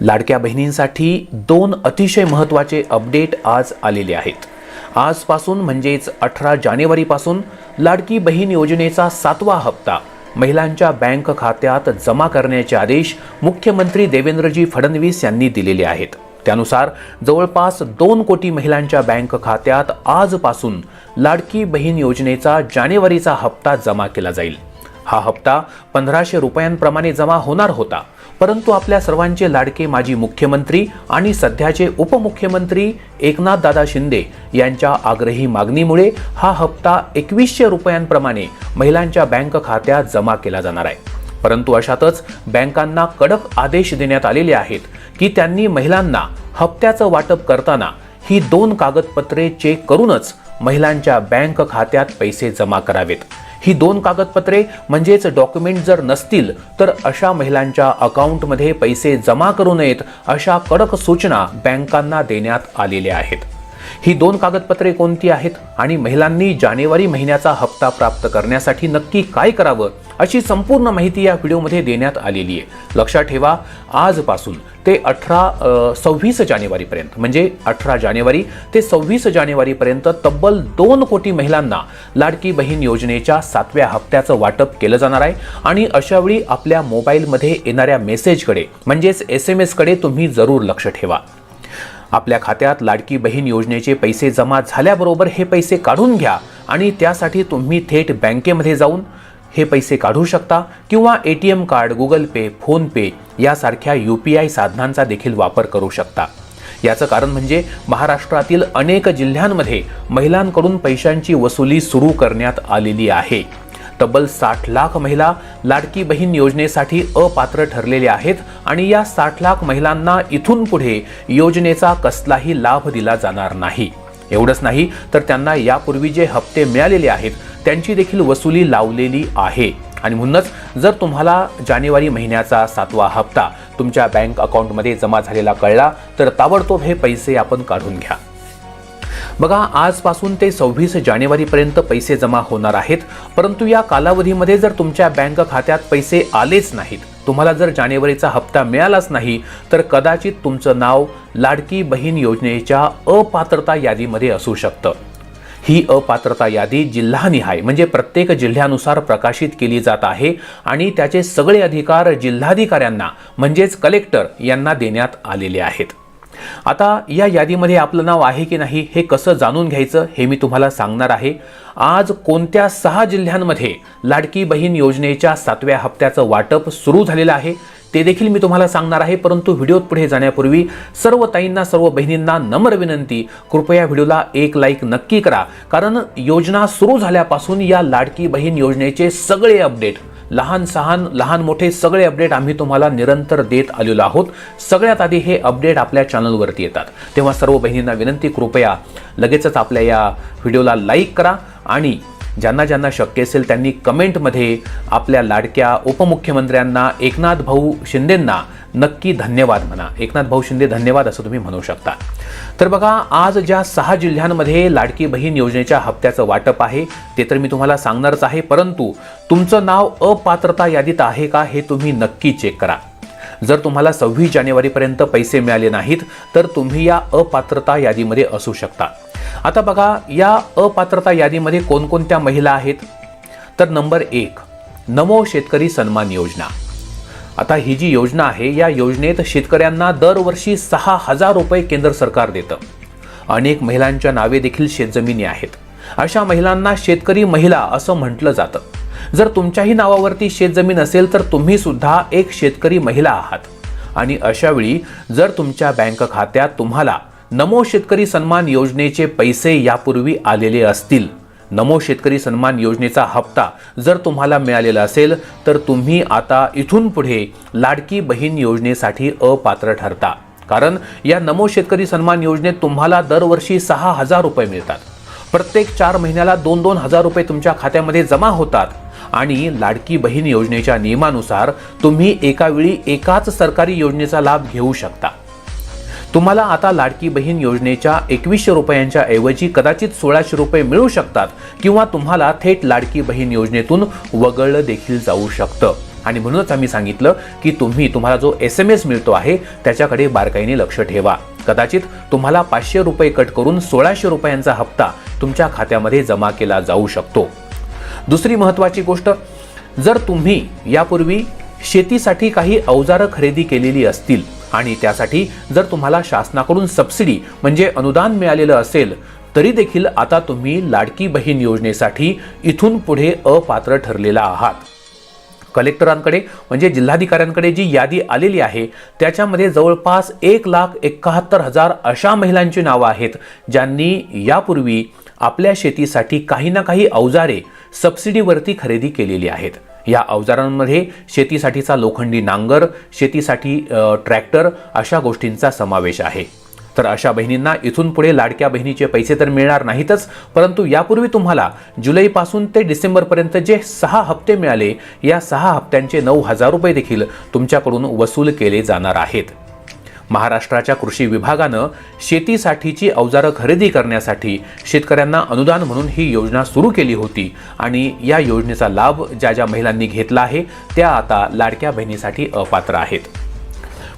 लाडक्या बहिणींसाठी दोन अतिशय महत्त्वाचे अपडेट आज आलेले आहेत. आजपासून म्हणजेच अठरा जानेवारीपासून लाडकी बहीण योजनेचा सातवा हप्ता महिलांच्या बँक खात्यात जमा करण्याचे आदेश मुख्यमंत्री देवेंद्रजी फडणवीस यांनी दिलेले आहेत. त्यानुसार जवळपास दोन कोटी महिलांच्या बँक खात्यात आजपासून लाडकी बहीण योजनेचा जानेवारीचा हप्ता जमा केला जाईल. हा हप्ता पंधराशे रुपयांप्रमाणे जमा होणार होता. परंतु आपल्या सर्वांचे लाडके माजी मुख्यमंत्री आणि सध्याचे उपमुख्यमंत्री एकनाथदादा शिंदे यांच्या आग्रही मागणीमुळे हा हप्ता एकवीसशे रुपयांप्रमाणे महिलांच्या बँक खात्यात जमा केला जाणार आहे. परंतु अशातच बँकांना कडक आदेश देण्यात आलेले आहेत की त्यांनी महिलांना हप्त्याचं वाटप करताना ही दोन कागदपत्रे चेक करूनच महिलांच्या बँक खात्यात पैसे जमा करावेत. ही दोन कागदपत्रे म्हणजेच डॉक्युमेंट जर नसतील तर अशा महिलांच्या अकाउंटमध्ये पैसे जमा करू नयेत अशा कडक सूचना बँकांना देण्यात आलेल्या आहेत. ही दोन कागदपत्रे कोणती आहेत आणि महिलांनी जानेवारी महिन्याचा हप्ता प्राप्त करण्यासाठी नक्की काय करावं अशी संपूर्ण माहिती या व्हिडिओमध्ये देण्यात आलेली आहे. लक्षात ठेवा आजपासून ते अठरा सव्वीस जानेवारीपर्यंत म्हणजे अठरा जानेवारी ते सव्वीस जानेवारीपर्यंत तब्बल दोन कोटी महिलांना लाडकी बहीण योजनेच्या सातव्या हप्त्याचं वाटप केलं जाणार आहे आणि अशावेळी आपल्या मोबाईलमध्ये येणाऱ्या मेसेजकडे म्हणजेच एस एम एसकडे तुम्ही जरूर लक्ष ठेवा. आपल्या खात्यात लाडकी बहीण योजनेचे पैसे जमा झाल्याबरोबर हे पैसे काढून घ्या आणि त्यासाठी तुम्ही थेट बँकेमध्ये जाऊन हे पैसे काढू शकता किंवा A T M card Google Pay PhonePe यासारख्या यू पी आय साधनांचा देखील वापर करू शकता. याचं कारण म्हणजे महाराष्ट्रातील अनेक जिल्ह्यांमध्ये महिलांकडून पैशांची वसुली सुरू करण्यात आलेली आहे. तब्बल साठ लाख महिला लाडकी बहीण योजनेसाठी अपात्र ठरलेल्या आहेत आणि या साठ लाख महिलांना इथून पुढे योजनेचा कसलाही लाभ दिला जाणार नाही. एवढंच नाही तर त्यांना यापूर्वी जे हप्ते मिळालेले आहेत त्यांची देखील वसुली लावलेली आहे. आणि म्हणूनच जर तुम्हाला जानेवारी महिन्याचा सातवा हप्ता तुमच्या बँक अकाउंटमध्ये जमा झालेला कळला तर ताबडतोब हे पैसे आपण काढून घ्या. बघा आजपासून ते सव्वीस जानेवारीपर्यंत पैसे जमा होणार आहेत. परंतु या कालावधीमध्ये जर तुमच्या बँक खात्यात पैसे आलेच नाहीत तुम्हाला जर जानेवारीचा हप्ता मिळालाच नाही तर कदाचित तुमचं नाव लाडकी बहीण योजनेच्या अपात्रता यादीमध्ये असू शकतं. ही अपात्रता यादी जिल्हानिहाय म्हणजे प्रत्येक जिल्ह्यानुसार प्रकाशित केली जात आहे आणि त्याचे सगळे अधिकार जिल्हाधिकाऱ्यांना म्हणजेच कलेक्टर यांना देण्यात आलेले आहेत. आता या यादीमध्ये आपलं नाव आहे की नाही हे कसं जाणून घ्यायचं हे मी तुम्हाला सांगणार आहे. आज कोणत्या सहा जिल्ह्यांमध्ये लाडकी बहीण योजनेच्या सातव्या हप्त्याचं वाटप सुरू झालेलं आहे ते देखील मी तुम्हाला सांगणार आहे परंतु व्हिडिओत पुढे जाण्यापूर्वी सर्व ताईंना सर्व बहिणींना नम्र विनंती. कृपया व्हिडिओला एक लाईक नक्की करा कारण योजना सुरू झाल्यापासून या लाडकी बहीण योजनेचे सगळे अपडेट लहान सहान लहान मोठे सगळे अपडेट आम्ही तुम्हाला निरंतर देत आलेलो आहोत. सगळ्यात आधी हे अपडेट आपल्या चॅनलवरती येतात. तेव्हा सर्व बहिणींना विनंती कृपया लगेचच आपल्या या व्हिडिओला लाईक करा आणि ज्यांना ज्यांना शक्य असेल त्यांनी कमेंटमध्ये आपल्या लाडक्या उपमुख्यमंत्र्यांना एकनाथ भाऊ शिंदेंना नक्की धन्यवाद म्हणा. एकनाथ भाऊ शिंदे धन्यवाद असं तुम्ही म्हणू शकता. तर बघा आज ज्या सहा जिल्ह्यांमध्ये लाडकी बहीण योजनेच्या हप्त्याचं वाटप आहे ते तर मी तुम्हाला सांगणारच आहे परंतु तुमचं नाव अपात्रता यादीत आहे का हे तुम्ही नक्की चेक करा. जर तुम्हाला सव्वीस जानेवारीपर्यंत पैसे मिळाले नाहीत तर तुम्ही या अपात्रता यादीमध्ये असू शकता. आता बघा या अपात्रता यादीमध्ये कोणकोणत्या महिला आहेत? तर नंबर एक नमो शेतकरी सन्मान योजना. आता ही जी योजना आहे या योजनेत शेतकऱ्यांना दरवर्षी सहा हजार रुपये केंद्र सरकार देतं. अनेक महिलांच्या नावे देखील शेतजमिनी आहेत. अशा महिलांना शेतकरी महिला असं म्हटलं जातं. जर तुमच्याही नावावरती शेतजमीन असेल तर तुम्ही सुद्धा एक शेतकरी महिला आहात. आणि अशावेळी जर तुमच्या बँक खात्यात तुम्हाला नमो शेतकरी सन्मान योजनेचे पैसे यापूर्वी आलेले असतील. नमो शेतकरी सन्मान योजनेचा हप्ता जर तुम्हाला मिळालेला असेल तर तुम्ही आता इथून पुढे लाडकी बहीण योजनेसाठी अपात्र ठरता. कारण या नमो शेतकरी सन्मान योजनेत तुम्हाला दरवर्षी सहा हजार रुपये मिळतात. प्रत्येक चार महिन्याला दोन दोन हजार रुपये तुमच्या खात्यामध्ये जमा होतात आणि लाडकी बहीण योजनेच्या नियमानुसार तुम्ही एकावेळी एकाच सरकारी योजनेचा लाभ घेऊ शकता. तुम्हाला आता लाडकी बहीण योजनेच्या एकवीसशे रुपयांच्या ऐवजी कदाचित सोळाशे रुपये मिळू शकतात किंवा तुम्हाला थेट लाडकी बहीण योजनेतून वगळलं देखील जाऊ शकतं. आणि म्हणूनच आम्ही सांगितलं की तुम्ही तुम्हाला जो एस एम एस मिळतो आहे त्याच्याकडे बारकाईने लक्ष ठेवा. कदाचित तुम्हाला पाचशे रुपये कट करून सोळाशे रुपयांचा हप्ता तुमच्या खात्यामध्ये जमा केला जाऊ शकतो. दुसरी महत्त्वाची गोष्ट जर तुम्ही यापूर्वी शेतीसाठी काही अवजारं खरेदी केलेली असतील आणि त्यासाठी जर तुम्हाला शासनाकडून सबसिडी म्हणजे अनुदान मिळालेलं असेल तरी देखील आता तुम्ही लाडकी बहीण योजनेसाठी इथून पुढे अपात्र ठरलेला आहात. कलेक्टरांकडे म्हणजे जिल्हाधिकाऱ्यांकडे जी यादी आलेली आहे त्याच्यामध्ये जवळपास एक लाख एकाहत्तर हजार अशा महिलांची नावं आहेत ज्यांनी यापूर्वी आपल्या शेतीसाठी काही ना काही अवजारे सबसिडीवरती खरेदी केलेली आहेत. या अवजारांमध्ये शेतीसाठीचा लोखंडी नांगर शेतीसाठी ट्रॅक्टर अशा गोष्टींचा समावेश आहे. तर अशा बहिणींना इथून पुढे लाडक्या बहिणीचे पैसे तर मिळणार नाहीतच परंतु यापूर्वी तुम्हाला जुलैपासून ते डिसेंबरपर्यंत जे सहा हप्ते मिळाले या सहा हप्त्यांचे नऊ हजार रुपये देखील तुमच्याकडून वसूल केले जाणार आहेत. महाराष्ट्राच्या कृषी विभागानं शेतीसाठीची अवजारं खरेदी करण्यासाठी शेतकऱ्यांना अनुदान म्हणून ही योजना सुरू केली होती. आणि या योजनेचा लाभ ज्या ज्या महिलांनी घेतला आहे त्या आता लाडक्या बहिणीसाठी अपात्र आहेत.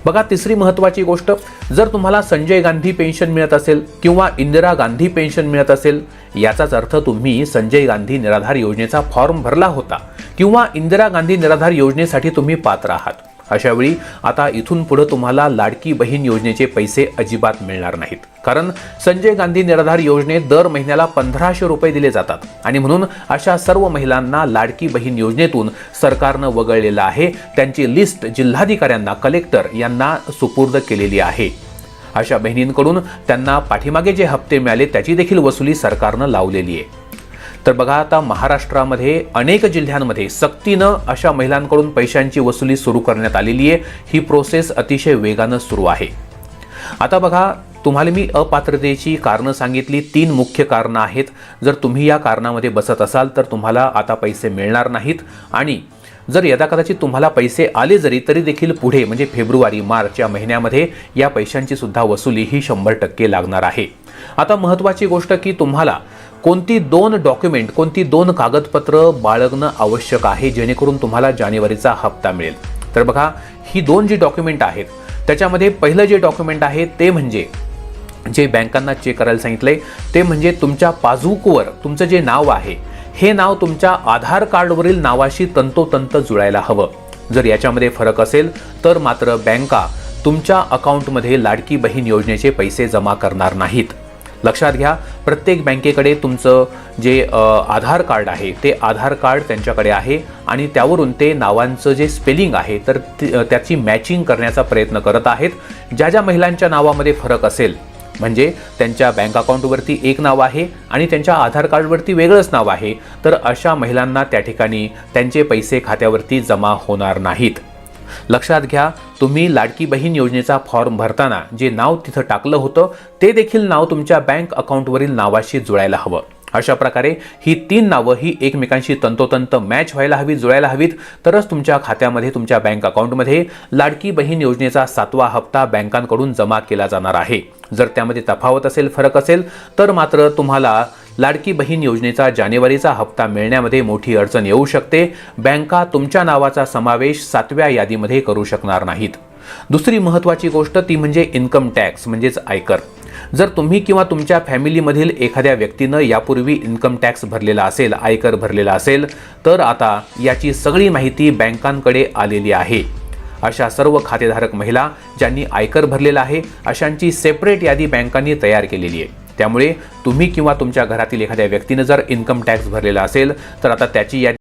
बघा तिसरी महत्त्वाची गोष्ट जर तुम्हाला संजय गांधी पेन्शन मिळत असेल किंवा इंदिरा गांधी पेन्शन मिळत असेल याचाच अर्थ तुम्ही संजय गांधी निराधार योजनेचा फॉर्म भरला होता किंवा इंदिरा गांधी निराधार योजनेसाठी तुम्ही पात्र आहात. अशावेळी आता इथून पुढे तुम्हाला लाडकी बहीण योजनेचे पैसे अजिबात मिळणार नाहीत. कारण संजय गांधी निराधार योजनेत दर महिन्याला पंधराशे रुपये दिले जातात. आणि म्हणून अशा सर्व महिलांना लाडकी बहीण योजनेतून सरकारनं वगळलेलं आहे. त्यांची लिस्ट जिल्हाधिकाऱ्यांना कलेक्टर यांना सुपूर्द केलेली आहे. अशा बहिणींकडून त्यांना पाठीमागे जे हप्ते मिळाले त्याची देखील वसुली सरकारनं लावलेली आहे. तर बघा आता महाराष्ट्रामध्ये अनेक जिल्ह्यांमध्ये सक्तीनं अशा महिलांकडून पैशांची वसुली सुरू करण्यात आलेली आहे. ही प्रोसेस अतिशय वेगानं सुरू आहे. आता बघा तुम्हाला मी अपात्रतेची कारणं सांगितली. तीन मुख्य कारणं आहेत. जर तुम्ही या कारणामध्ये बसत असाल तर तुम्हाला आता पैसे मिळणार नाहीत. आणि जर यदा कदाचित तुम्हाला पैसे आले जरी तरी देखील पुढे म्हणजे फेब्रुवारी मार्च या महिन्यामध्ये या पैशांची सुद्धा वसुली ही शंभर टक्के लागणार आहे. आता महत्त्वाची गोष्ट की तुम्हाला कोणती दोन डॉक्युमेंट कोणती दोन कागदपत्र बाळगणं आवश्यक आहे जेणेकरून तुम्हाला जानेवारीचा हप्ता मिळेल? तर बघा ही दोन जी डॉक्युमेंट आहेत त्याच्यामध्ये पहिलं जे डॉक्युमेंट आहे ते म्हणजे जे बँकांना चेक करायला सांगितलंय ते म्हणजे तुमच्या पासबुकवर तुमचं जे नाव आहे हे नाव तुमच्या आधार कार्डवरील नावाशी तंतोतंत जुळायला हवं. जर याच्यामध्ये फरक असेल तर मात्र बँका तुमच्या अकाउंटमध्ये लाडकी बहीण योजनेचे पैसे जमा करणार नाहीत. लक्षात घ्या प्रत्येक बँकेकडे तुमचं जे आधार कार्ड आहे ते आधार कार्ड त्यांच्याकडे आहे आणि त्यावरून ते नावांचं जे स्पेलिंग आहे तर त्याची मॅचिंग करण्याचा प्रयत्न करत आहेत. ज्या ज्या महिलांच्या नावामध्ये फरक असेल म्हणजे त्यांच्या बँक अकाउंटवरती एक नाव आहे आणि त्यांच्या आधार कार्डवरती वेगळंच नाव आहे तर अशा महिलांना त्या ठिकाणी त्यांचे पैसे खात्यावरती जमा होणार नाहीत. लक्षात घ्या तुम्ही लाडकी बहीण योजनेचा फॉर्म भरताना जे नाव तिथं टाकलं होतं ते देखील नाव तुमच्या बँक अकाउंटवरील नावाशी जुळायला हवं. अशा प्रकारे ही तीन नावं ही एकमेकांशी तंतोतंत मॅच व्हायला हवीत जुळायला हवीत. तरच तुमच्या खात्यामध्ये तुमच्या बँक अकाउंटमध्ये लाडकी बहीण योजनेचा सातवा हप्ता बँकांकडून जमा केला जाणार आहे. जर त्यामध्ये तफावत असेल फरक असेल तर मात्र तुम्हाला लाडकी बहीण योजनेचा जानेवारीचा हप्ता मिळण्यामध्ये मोठी अडचण येऊ शकते. बँका तुमच्या नावाचा समावेश सातव्या यादीमध्ये करू शकणार नाहीत. दुसरी महत्त्वाची गोष्ट ती म्हणजे इन्कम टॅक्स म्हणजेच आयकर. जर तुम्ही किंवा तुमच्या फॅमिलीमधील एखाद्या व्यक्तीनं यापूर्वी इन्कम टॅक्स भरलेला असेल आयकर भरलेला असेल तर आता याची सगळी माहिती बँकांकडे आलेली आहे. अशा सर्व खातेधारक महिला ज्यांनी आयकर भरलेला आहे अशांची सेपरेट यादी बँकांनी तयार केलेली आहे. त्यामुळे तुम्ही किंवा तुमच्या घरातील एखाद्या व्यक्तीनं जर इन्कम टॅक्स भरलेला असेल तर आता त्याची यादी